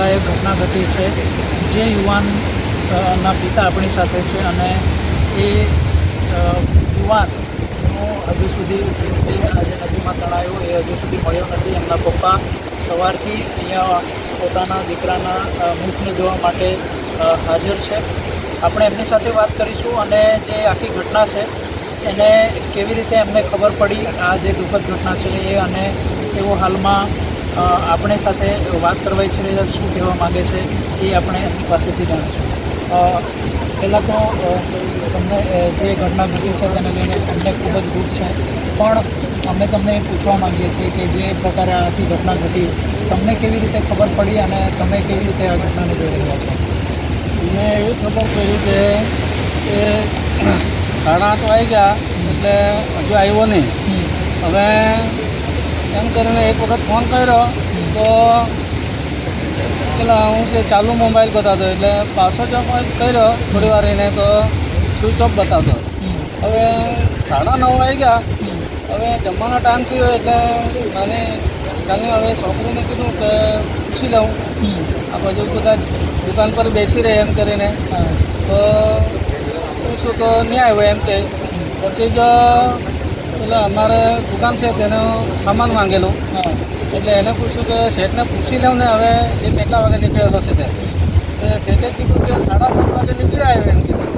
દુઃખ ઘટના ઘટી છે, જે યુવાન ના પિતા આપણી સાથે છે અને એ યુવાનનો હજુ સુધી તે આજે નદીમાં તણાયો, એ હજુ સુધી મળ્યો નથી. એમના પપ્પા સવારથી અહીંયા પોતાના દીકરાના મુખને જોવા માટે હાજર છે. આપણે એમની સાથે વાત કરીશું અને જે આખી ઘટના છે, એને કેવી રીતે એમને ખબર પડી? આ જે દુઃખદ ઘટના છે એ અને તેઓ હાલમાં આપણે સાથે વાત કરવા ઈચ્છી રહ્યા છે, શું કહેવા માગે છે એ આપણે એમની પાસેથી જાણીશું. પહેલાં તો તમને જે ઘટના ઘટી છે તેને લઈને અમને ખૂબ જ દુઃખ છે. પણ અમે તમને એ પૂછવા માંગીએ છીએ કે જે પ્રકારે આખી ઘટના ઘટી તમને કેવી રીતે ખબર પડી અને તમે કેવી રીતે આ ઘટનાને જોઈ રહ્યા છો? મેં એવી ખબર પડી કે એ સાડા આઠ આવી ગયા એટલે હજુ આવ્યો નહીં. હવે એમ કરીને એક વખત ફોન કર્યો તો પેલા હું છે ચાલુ મોબાઈલ બતાવતો એટલે પાછો જો કર્યો થોડી વાર એને તો સ્વિચ ઓફ બતાવતો હવે સાડા નવ વાગી ગયા. હવે જમવાનો ટાઈમ થયો એટલે મને કાલે હવે છોકરીને કીધું કે પૂછી લઉં. આ બાજુ બધા દુકાન પર બેસી રહે એમ કરીને. તો પૂછું તો નહીં આવ્યો એમ કે. પછી જ પેલા અમારે દુકાન છે તેનો સામાન માંગેલું. એટલે એને પૂછ્યું કે શેઠને પૂછી લઉં ને હવે એ કેટલા વાગે નીકળેલો છે તે. શેઠે કીધું કે સાડા સાત વાગે નીકળી આવ્યો એમ કીધું.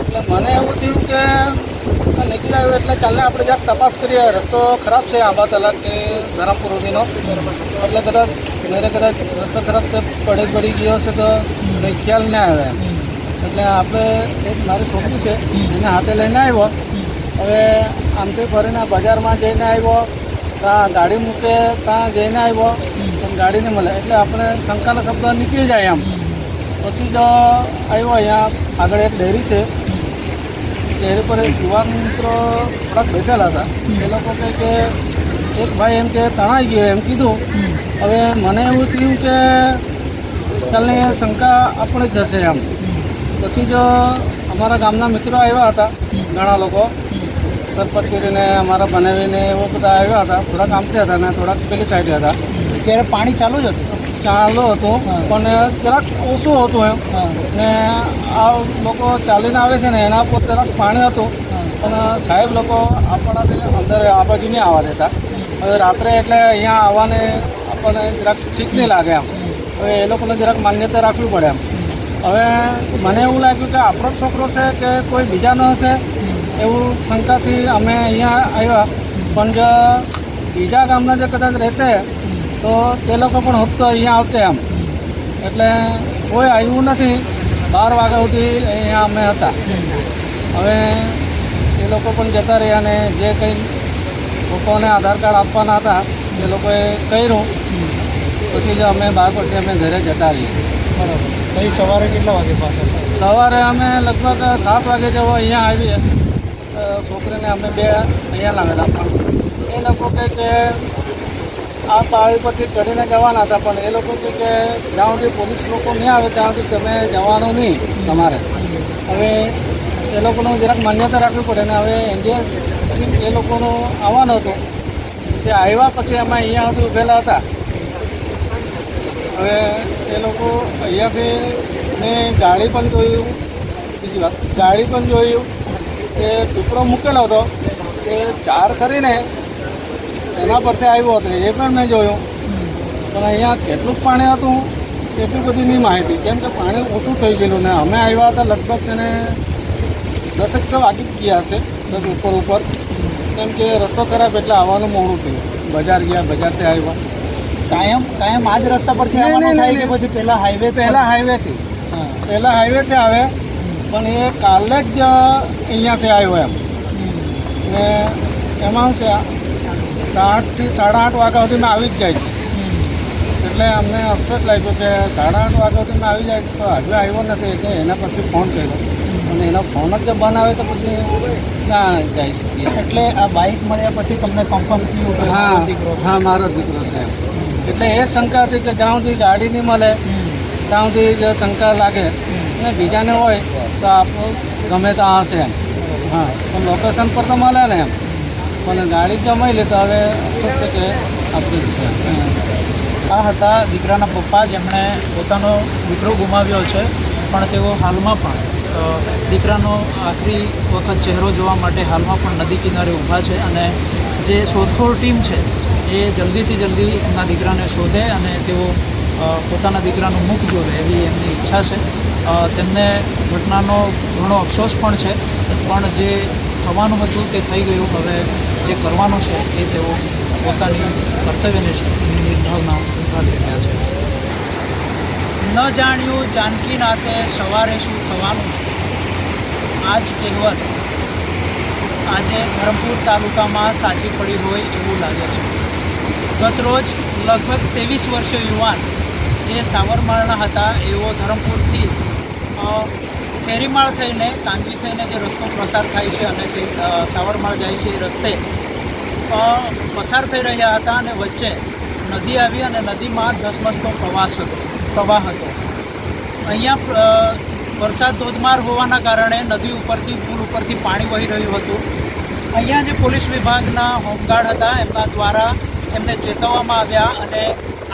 એટલે મને એવું થયું કે નીકળી આવ્યો એટલે કાલે આપણે જ્યાં તપાસ કરીએ. રસ્તો ખરાબ છે આંબા તલાક કે ધરમપુર સુધીનો એટલે કદાચ મેરે કદાચ રસ્તો ખરાબ તે પડી પડી ગયો છે તો કંઈ ખ્યાલ ના આવે. એટલે આપણે એક મારી છોકરી છે એને હાથે લઈને આવ્યો. હવે આમથી ફરીને બજારમાં જઈને આવ્યો ત્યાં ગાડી મૂકે ત્યાં જઈને આવ્યો, પણ ગાડી નહીં મળે. એટલે આપણે શંકાનો શબ્દ નીકળી જાય એમ. પછી જો આવ્યો અહીંયા, આગળ એક ડેરી છે. ડેરી પર એક યુવાન મિત્રો થોડાક બેસેલા હતા. એ લોકો કહે કે, એક ભાઈ એમ કે, તણાઈ ગયો એમ કીધું. હવે મને એવું થયું કે, ચાલને શંકા આપણે જ હશે એમ. પછી જો અમારા ગામના મિત્રો આવ્યા હતા, ઘણા લોકો. સરપંચીને અમારા બનાવીને એવો બધા આવ્યા હતા થોડાક આમથી હતા ને થોડાક પેલી સાઈડે હતા. ત્યારે પાણી ચાલુ જ હતું? ચાલુ હતું પણ જરાક ઓછું હતું એમ. ને આ લોકો ચાલીને આવે છે ને એના પર જરાક પાણી હતું. પણ સાહેબ લોકો આપણા અંદર આ બાજુ નહીં આવવા દેતા. હવે રાત્રે એટલે અહીંયા આવવાને આપણને જરાક ઠીક નહીં લાગે એમ. હવે એ લોકોને જરાક માન્યતા રાખવી પડે એમ. હવે મને એવું લાગ્યું કે આપણો જ છોકરો છે કે કોઈ બીજાનો હશે? એવું શંકાથી અમે અહીંયા આવ્યા. પણ જો બીજા ગામના જે કદાચ રહેતે તો તે લોકો પણ હપ્તો અહીંયા આવતે એમ. એટલે કોઈ આવ્યું નથી. બાર વાગ્યા સુધી અહીંયા અમે હતા. હવે એ લોકો પણ જતા રહ્યા અને જે કંઈ લોકોને આધાર કાર્ડ આપવાના હતા એ લોકોએ કર્યું. પછી જો અમે બાર પછી અમે ઘરે જતા રહીએ. બરાબર. પછી સવારે કેટલા વાગે પાછા? સવારે અમે લગભગ સાત વાગે જેવો અહીંયા આવીએ. છોકરીને અમે બે અહીંયા લાવેલા પણ એ લોકો કહે કે આ પાળી પરથી ચડીને જવાના હતા, પણ એ લોકો કહે કે જ્યાં સુધી પોલીસ લોકો નહીં આવે ત્યાં સુધી તમે જવાનું નહીં તમારે. હવે એ લોકોનું જરાક માન્યતા રાખવી પડે ને હવે ઇન્ડિયા એ લોકોનું આવવાનું હતું. પછી આવ્યા પછી અમે અહીંયા સુધી ઉભેલા હતા. હવે એ લોકો અહીંયાથી મેં ગાડી પણ જોયું. બીજી વાત, ગાડી પણ જોયું. કે ટુકડો મૂકેલો હતો કે ચાર કરીને એના પરથી આવ્યો હતો. એ પણ મેં જોયું. પણ અહીંયા કેટલું પાણી હતું એટલી બધી નહીં માહિતી. કેમ કે પાણી ઓછું થઈ ગયેલું ને અમે આવ્યા હતા લગભગ છે ને દસેક તો વાગી ગયા હશે દસ ઉપર ઉપર. કેમ કે રસ્તો ખરાબ એટલે આવવાનું મોડું થયું. બજાર ગયા બજારથી આવ્યા. કાયમ કાયમ આ જ રસ્તા પરથી આવવાનું થાય કે પછી પહેલાં હાઈવે પહેલાં હાઈવેથી હા પહેલાં હાઈવેથી આવે. પણ એ કાલે જ અહીંયાથી આવ્યો એમ. ને એમાં છે સાતથી સાડા આઠ વાગ્યા સુધીમાં આવી જ જાય છે. એટલે અમને અફસોસ લાગ્યો કે સાડા આઠ વાગ્યા સુધી મેં આવી જાય તો હજુ આવ્યો નથી એટલે એના પછી ફોન કર્યો. અને એનો ફોન જ આવે તો પછી ના જઈ શકીએ. એટલે આ બાઇક મળ્યા પછી તમને કન્ફર્મ થયું કે હા દીકરો હા મારો દીકરો છે એમ. એટલે એ શંકા હતી કે જ્યાં સુધી ગાડી નહીં મળે ત્યાં સુધી જો શંકા લાગે. અને બીજાને હોય તો આપણું ગમે ત્યાં હશે એમ. હા, પણ લોકેશન પર તો મળે ને એમ. પણ ગાડી જમાઈ લે તો હવે શું છે કે આપણી આ હતા દીકરાના પપ્પા જેમણે પોતાનો દીકરો ગુમાવ્યો છે, પણ તેઓ હાલમાં પણ દીકરાનો આખરી વખત ચહેરો જોવા માટે હાલમાં પણ નદી કિનારે ઊભા છે અને જે શોધખોળ ટીમ છે, એ જલ્દીથી જલ્દી એમના દીકરાને શોધે અને તેઓ પોતાના દીકરાનું મુખ જોવે એવી એમની ઈચ્છા છે. તેમને ઘટનાનો ઘણો અફસોસ પણ છે, પણ જે થવાનું હતું તે થઈ ગયું. હવે જે કરવાનું છે એ તેઓ પોતાની કર્તવ્યની નિર્ભાવના નિભાવી રહ્યા છે. ન જાણ્યું જાનકી નાથે સવારે શું થવાનું આજ કહેવત આજે ધરમપુર તાલુકામાં સાચી પડી હોય એવું લાગે છે. ગતરોજ લગભગ ત્રેવીસ વર્ષીય યુવાન જે સાવરમાળના હતા, એઓ ધરમપુરથી શેરીમાળ થઈને કાંજી થઈને જે રસ્તો પસાર થાય છે અને સાવરમાળ જાય છે એ રસ્તે પસાર થઈ રહ્યા હતા અને વચ્ચે નદી આવી અને નદીમાં ધસમસતો પ્રવાસ હતો, પ્રવાહ હતો. અહીંયા વરસાદ ધોધમાર હોવાના કારણે નદી ઉપરથી, પુલ ઉપરથી પાણી વહી રહ્યું હતું. અહીંયા જે પોલીસ વિભાગના હોમગાર્ડ હતા, એમના દ્વારા એમને ચેતવવામાં આવ્યા અને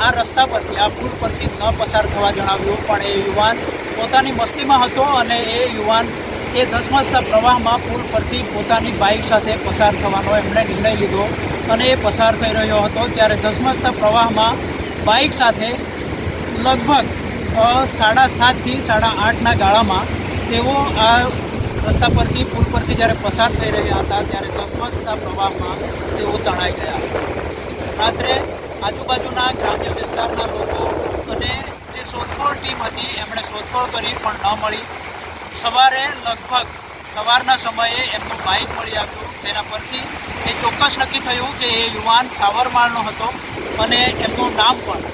આ રસ્તા પરથી, આ પુલ પરથી ન પસાર થવા જણાવ્યું, પણ એ યુવાન પોતાની મસ્તીમાં હતો અને એ યુવાન એ ધસમસતા પ્રવાહમાં પુલ પરથી પોતાની બાઇક સાથે પસાર થવાનો એમણે નિર્ણય લીધો અને એ પસાર થઈ રહ્યો હતો ત્યારે ધસમસતા પ્રવાહમાં બાઇક સાથે લગભગ સાડા સાતથી સાડા આઠના ગાળામાં તેઓ આ રસ્તા પરથી પુલ પરથી જ્યારે પસાર થઈ રહ્યા હતા ત્યારે ધસમસતા પ્રવાહમાં તેઓ તણાઈ ગયા. રાત્રે આજુબાજુના ગ્રામ્ય વિસ્તારના લોકો અને જે શોધખોળ ટીમ હતી, એમણે શોધખોળ કરી પણ ન મળી. સવારે લગભગ સવારના સમયે એમનું બાઇક મળી આવ્યું. તેના પરથી એ ચોક્કસ નક્કી થયું કે એ યુવાન સાવરમાળનો હતો અને એમનું નામ પણ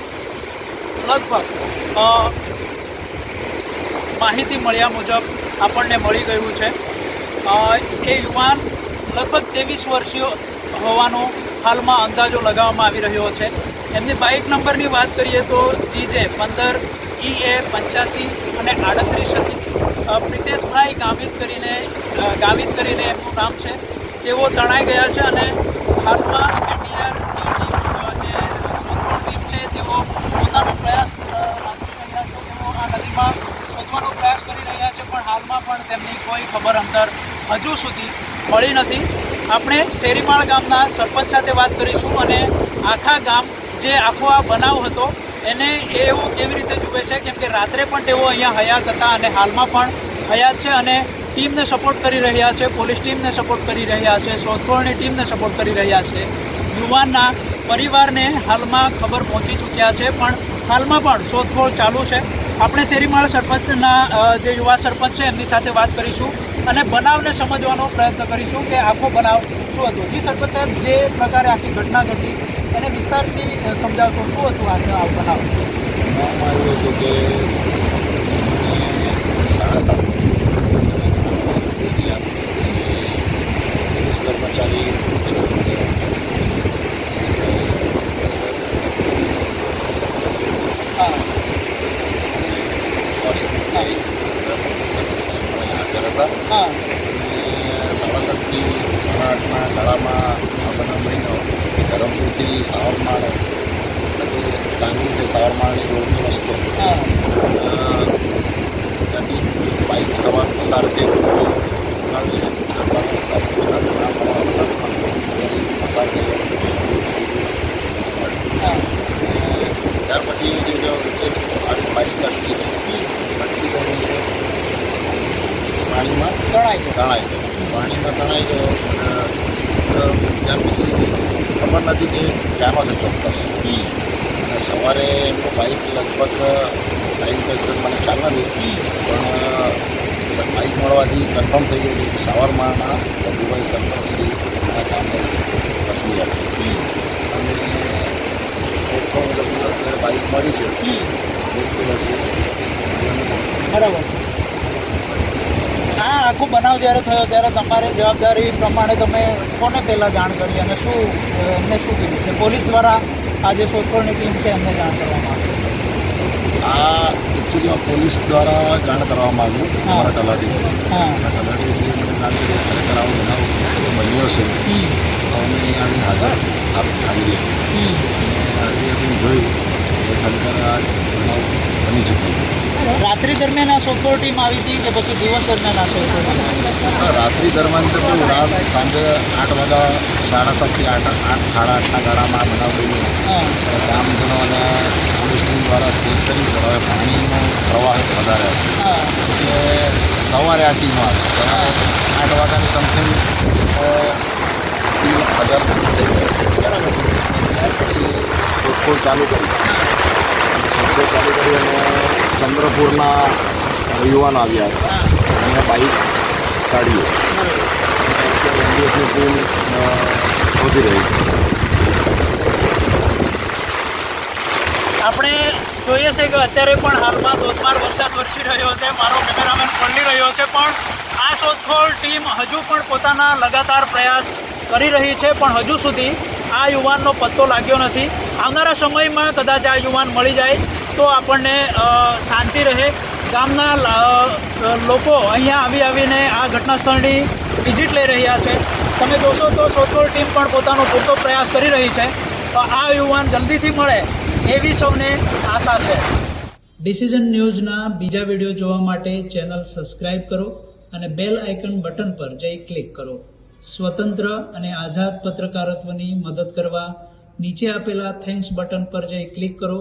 લગભગ માહિતી મળ્યા મુજબ આપણને મળી ગયું છે. એ યુવાન લગભગ ત્રેવીસ વર્ષીય હોવાનો હાલમાં અંદાજો લગાવવામાં આવી રહ્યો છે. એમની બાઇક નંબરની વાત કરીએ તો જીજે પંદર ઈ એ પંચ્યાસી અને આડત્રીસ હતી પ્રિતેશભાઈ ગામિત કરીને ગામિત કરીને એમનું નામ છે. તેઓ તણાઈ ગયા છે અને હાલમાં એનડીઆર જે શોધખોળ ટીમ છે, તેઓ પોતાનો પ્રયાસ રહ્યા છે. તેઓ આ નદીમાં શોધવાનો પ્રયાસ કરી રહ્યા છે, પણ હાલમાં પણ તેમની કોઈ ખબર અંતર હજુ સુધી મળી નથી. આપણે શેરીમાળ ગામના સરપંચ સાથે વાત કરીશું અને આખા ગામ જે આખો આ બનાવ હતો, એને એવો કેવી રીતે જુએ છે? કેમ કે રાત્રે પણ તેઓ અહીંયા હયાત હતા અને હાલમાં પણ હયાત છે અને ટીમને સપોર્ટ કરી રહ્યા છે, પોલીસ ટીમને સપોર્ટ કરી રહ્યા છે, શોધખોળની ટીમને સપોર્ટ કરી રહ્યા છે. યુવાનના પરિવારને હાલમાં ખબર પહોંચી ચૂક્યા છે, પણ હાલમાં પણ શોધખોળ ચાલુ છે. આપણે શેરીમાળ સરપંચના જે યુવા સરપંચ છે, એમની સાથે વાત કરીશું અને બનાવને સમજવાનો પ્રયત્ન કરીશું કે આખો બનાવ શું હતો. જી સરપંચ સાહેબ, જે પ્રકારે આખી ઘટના ઘટી, એને વિસ્તારથી સમજાવશો શું હતું આ બનાવ કહેવામાં આવ્યું હતું કે સાડા સાત પોલીસ કર્મચારી હા હાજર હતા હા અને સાડા સાતથી સાડા આઠના આપણને મહિનો ધરમપુરથી સાવરમાળ પછી તાંગી કે સાવરમાળની રોડનો રસ્તો ત્યાંથી બાઇક સવાર પસાર છે ત્યાર પછી જે બાઇક પાણીમાં તણાઈ ગયો તણાઈ ગયો પાણીમાં તણાઈ ગયો. ત્યાર પછી ખબર નથી કે ક્યાંનો છે ચોક્કસ અને સવારે એમનું બાઇક લગભગ ટાઈમ કંઈ મને ખ્યાલ નથી. પણ બાઇક મળવાથી કન્ફર્મ થઈ ગયું કે સાવરમાના રઘુભાઈ સરપંચ શ્રી આ કામ પત્ની હતી અને ઓળખો મુજબ બાઇક મળી છે. બરાબર. આખો બનાવ જ્યારે થયો ત્યારે તમારી જવાબદારી પ્રમાણે તમે કોને પહેલાં જાણ કરી અને શું એમને શું કીધું છે? પોલીસ દ્વારા આ જે શોધખોળની ટીમ છે એમને જાણ કરવામાં આવી. આ એકચ્યુઅલીમાં પોલીસ દ્વારા જાણ કરવામાં આવ્યું. અમારા તલાટી હા. તલાટી મને લાગે છે ખરેખર આવો બનાવ બન્યો છે. અમે આની હાજર આપ આવી અને આજે અમે જોયું લીધે આ બનાવ બની ચૂક્યો રાત્રિ દરમિયાન આ શોધખોળ ટીમ આવી હતી કે પછી દિવસ દરમિયાન આ શોધખોળ રાત્રિ દરમિયાન તો કેવું રાત સાંજે આઠ વાગ્યા સાડા સાતથી આઠ આઠ સાડા આઠના ગાળામાં આ બનાવ બન્યો. ગ્રામજનો અને પોલીસ ટીમ દ્વારા ચેક કરી તો હવે પાણીનો પ્રવાહ વધારે હા. એટલે સવારે આ ટીમ આવે. આઠ વાગ્યાની સમથિંગ ટીમ હજાર થઈ ગઈ બરાબર? પછી શોધખોળ ચાલુ કરી. શોધખોળ ચાલુ કરી અને ચંદ્રપુરના યુવાન આવ્યા હતા. અને બાઇક કાઢ્યું એનડીએફની ટીમ શોધી રહી છે. આપણે જોઈએ છે કે અત્યારે પણ હાલમાં ધોધમાર વરસાદ વરસી રહ્યો છે. મારો કેમેરામેન પલળી રહ્યો છે, પણ આ શોધખોળ ટીમ હજુ પણ પોતાના લગાતાર પ્રયાસ કરી રહી છે, પણ હજુ સુધી આ યુવાનનો પત્તો લાગ્યો નથી. આવનારા સમયમાં કદાચ આ યુવાન મળી જાય. તો આપણને શાંતિ રહે. ગામના લોકો અહીંયા આવી આવીને આ ઘટના સ્થળની વિઝિટ લઈ રહ્યા છે. તમે જોશો તો શોધખોળ ટીમ પણ પોતાનો પૂરતો પ્રયાસ કરી રહી છે. તો આ યુવાન જલ્દીથી મળે એવી સૌને આશા છે. ડિસિઝન ન્યૂઝના બીજા વીડિયો જોવા માટે ચેનલ સબસ્ક્રાઇબ કરો અને બેલ આઇકન બટન પર જઈ ક્લિક કરો. સ્વતંત્ર અને આઝાદ પત્રકારત્વની મદદ કરવા નીચે આપેલા થેન્ક્સ બટન પર જઈ ક્લિક કરો.